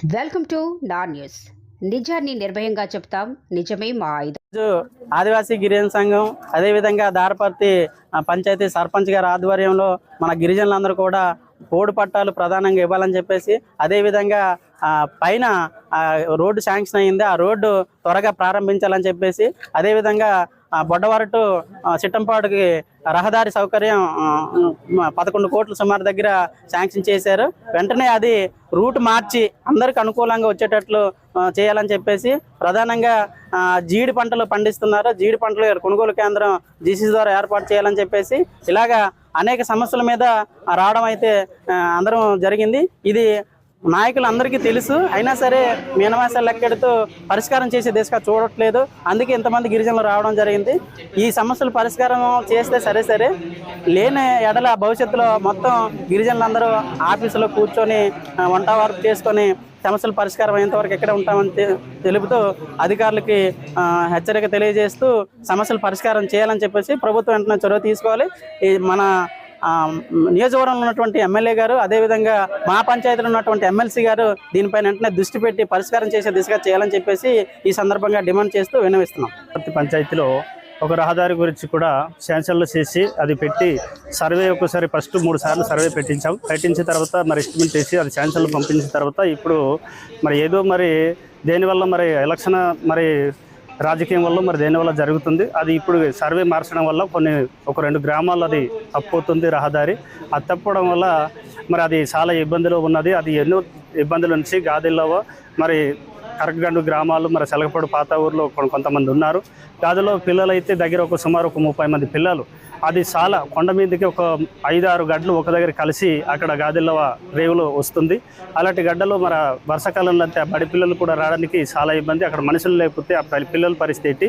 Welcome to నా news. నిజాన్ని నిర్భయంగా చెప్తాం. నిజమే మా ఆయుధం ఆదివాసీ గిరిజన సంఘం అదేవిధంగా దారపర్తి పంచాయతీ సర్పంచ్ గారి ఆధ్వర్యంలో మన గిరిజనులందరూ కూడా పోడు పట్టాలు ప్రధానంగా ఇవ్వాలని చెప్పేసి అదేవిధంగా పైన రోడ్డు శాంక్షన్ అయింది ఆ రోడ్డు త్వరగా ప్రారంభించాలని చెప్పేసి అదేవిధంగా ఆ, బొడ్డవారు టు చిట్టంపాడుకి రహదారి సౌకర్యం పదకొండు కోట్ల సుమారు దగ్గర శాంక్షన్ చేశారు. వెంటనే అది రూట్ మార్చి అందరికి అనుకూలంగా వచ్చేటట్లు చేయాలని చెప్పేసి ప్రధానంగా జీడి పంటలు పండిస్తున్నారు. జీడి పంటలు కొనుగోలు కేంద్రం జీసీసీ ద్వారా ఏర్పాటు చేయాలని చెప్పేసి ఇలాగా అనేక సమస్యల మీద రావడం అయితే అందరం జరిగింది. ఇది నాయకులందరికీ తెలుసు. అయినా సరే మీనమాసాలు లెక్కెడుతూ పరిష్కారం చేసే దిశగా చూడట్లేదు. అందుకే ఇంతమంది గిరిజనులు రావడం జరిగింది. ఈ సమస్యలు పరిష్కారం చేస్తే సరే సరే. లేని ఎడల భవిష్యత్తులో మొత్తం గిరిజనులందరూ ఆఫీసులో కూర్చొని వంట వర్క్ చేసుకొని సమస్యలు పరిష్కారం అయ్యేంతవరకు ఎక్కడ ఉంటామని తెలుపుతూ అధికారులకి హెచ్చరిక తెలియజేస్తూ సమస్యలు పరిష్కారం చేయాలని చెప్పేసి ప్రభుత్వం వెంటనే చొరవ తీసుకోవాలి. ఈ మన నియోజకవర్గంలో ఉన్నటువంటి ఎమ్మెల్యే గారు అదేవిధంగా మా పంచాయతీలో ఉన్నటువంటి ఎమ్మెల్సీ గారు దీనిపైన వెంటనే దృష్టి పెట్టి పరిష్కారం చేసే దిశగా చేయాలని చెప్పేసి ఈ సందర్భంగా డిమాండ్ చేస్తూ విన్నవిస్తున్నాం. ప్రతి పంచాయతీలో ఒక రహదారి గురించి కూడా శాంక్షన్లు చేసి అది పెట్టి సర్వే ఒకసారి ఫస్ట్ మూడు సార్లు సర్వే పెట్టించాం. పెట్టించిన తర్వాత మరి ఎస్టిమేట్ చేసి అది శాంక్షన్లు పంపించిన తర్వాత ఇప్పుడు మరి ఏదో మరి దేనివల్ల మరి ఎలక్షన్ మరి రాజకీయం వల్ల మరి దేనివల్ల జరుగుతుంది? అది ఇప్పుడు సర్వే మార్చడం వల్ల కొన్ని ఒక రెండు గ్రామాలు అది తప్పుతుంది రహదారి. అది తప్పడం వల్ల మరి అది చాలా ఇబ్బందులు ఉన్నది. అది ఎన్నో ఇబ్బందుల నుంచి గాదిల్లో మరి కరకగండు గ్రామాలు మరి సెలగపడు పాత ఊర్లో కొంతమంది ఉన్నారు. గాదిలో పిల్లలు అయితే దగ్గర ఒక సుమారు ఒక ముప్పై మంది పిల్లలు. అది చాలా కొండ మీదకి ఒక ఐదు ఆరు గడ్డలు ఒక దగ్గర కలిసి అక్కడ గాదిలో రేవులో వస్తుంది. అలాంటి గడ్డలు మన వర్షాకాలంలో అంతే బడి పిల్లలు కూడా రావడానికి చాలా ఇబ్బంది. అక్కడ మనుషులు లేకపోతే ఆ పిల్లల పరిస్థితి